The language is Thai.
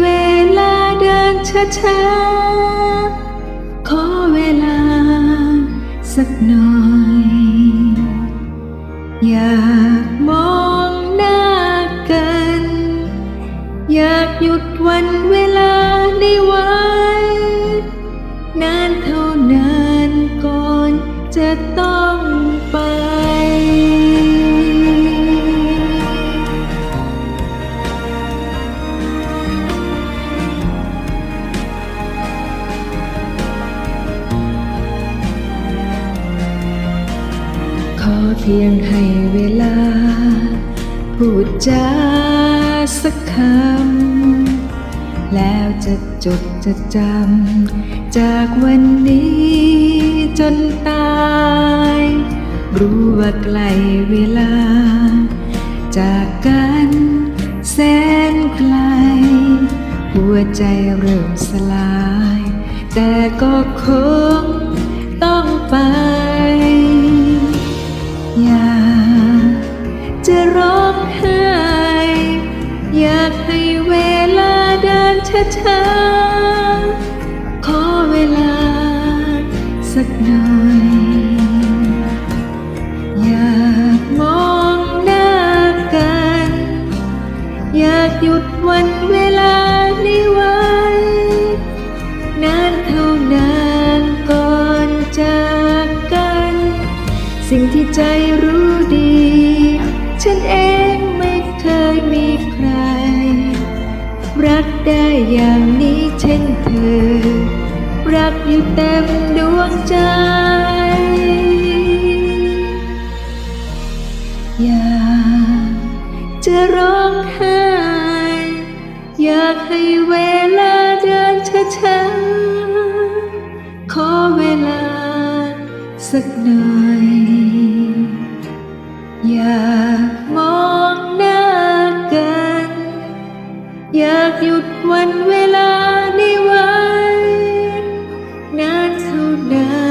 เวลาเดินช้าๆ ขอเวลาสักหน่อย อยากมองหน้ากัน อยากหยุดวันเวลานี้ไว้ นานเท่านานก่อนจะต้องไป เพียงให้เวลา พูดจาสักคำ แล้วจะจดจะจำ จากวันนี้จนตาย รู้ว่าไกลเวลา จากกันแสนไกล หัวใจเริ่มสลาย แต่ก็คงต้องากให้เวลาเดินช้าๆ ขอเวลาสักหน่อย อยากมองหน้ากัน อยากหยุดวันเวลานี้ไว้ นานเท่านานก่อนจากกัน สิ่งที่ใจรู้ดี ฉันเองไม่เคยมีใคร รักได้อย่างนี้เช่นเธอ รักอยู่เต็มดวงใจ อยากจะร้องไห้อยากให้เวลาเดินช้าๆขอเวลาสักหน่อย อยาก หยุดวันเวลานี้ไว้ นานเท่านั้น